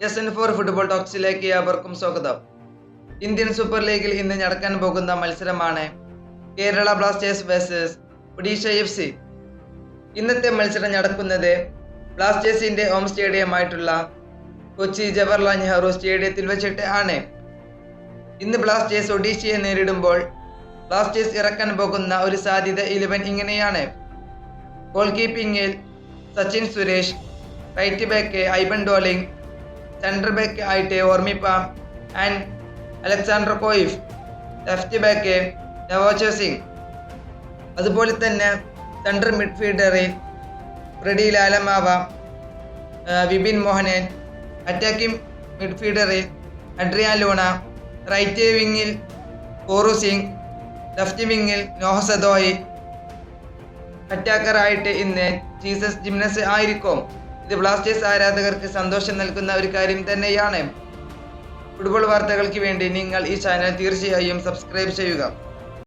S N four football ടോക്സിലേക്ക് അവർക്കും സ്വാഗതം. ഇന്ത്യൻ സൂപ്പർ ലീഗിൽ ഇന്ന് നടക്കാൻ പോകുന്ന മത്സരമാണ് Kerala Blasters versus Odisha F C ഇന്നത്തെ മത്സരം നടക്കുന്നത് ബ്ലാസ്റ്റേഴ്സിന്റെ ഹോം സ്റ്റേഡിയമായിട്ടുള്ള കൊച്ചി ജവഹർലാൽ നെഹ്റു സ്റ്റേഡിയത്തിൽ വെച്ചിട്ട് ആണ്. ഇന്ന് ബ്ലാസ്റ്റേഴ്സ് ഒഡീഷയെ നേരിടുമ്പോൾ ബ്ലാസ്റ്റേഴ്സ് ഇറക്കാൻ പോകുന്ന ഒരു സാധ്യത ഇലവൻ ഇങ്ങനെയാണ്. Goal കീപ്പിംഗിൽ Sachin Suresh right back Aiban Dohling centre back ആയിട്ട് Hormipam and Alexandre Coeff left back Naocha Singh. അതുപോലെ തന്നെ സെൻട്രൽ മിഡ്ഫീൽഡറിൽ ഫ്രെഡി ലാലമാവ വിപിൻ മോഹനൻ. അറ്റാക്കിംഗ് മിഡ്ഫീൽഡറിൽ അഡ്രിയാൻ ലൂണ. റൈറ്റ് വിങ്ങിൽ കോറു സിംഗ് ലെഫ്റ്റ് വിങ്ങിൽ നോഹസദോയി അറ്റാക്കറായിട്ട് ഇന്ന് ജീസസ് ജിംനസ് ആയിരിക്കും. ഇത് ബ്ലാസ്റ്റേഴ്സ് ആരാധകർക്ക് സന്തോഷം നൽകുന്ന ഒരു കാര്യം തന്നെയാണ്. ഫുട്ബോൾ വാർത്തകൾക്ക് വേണ്ടി നിങ്ങൾ ഈ ചാനൽ തീർച്ചയായും സബ്സ്ക്രൈബ് ചെയ്യുക.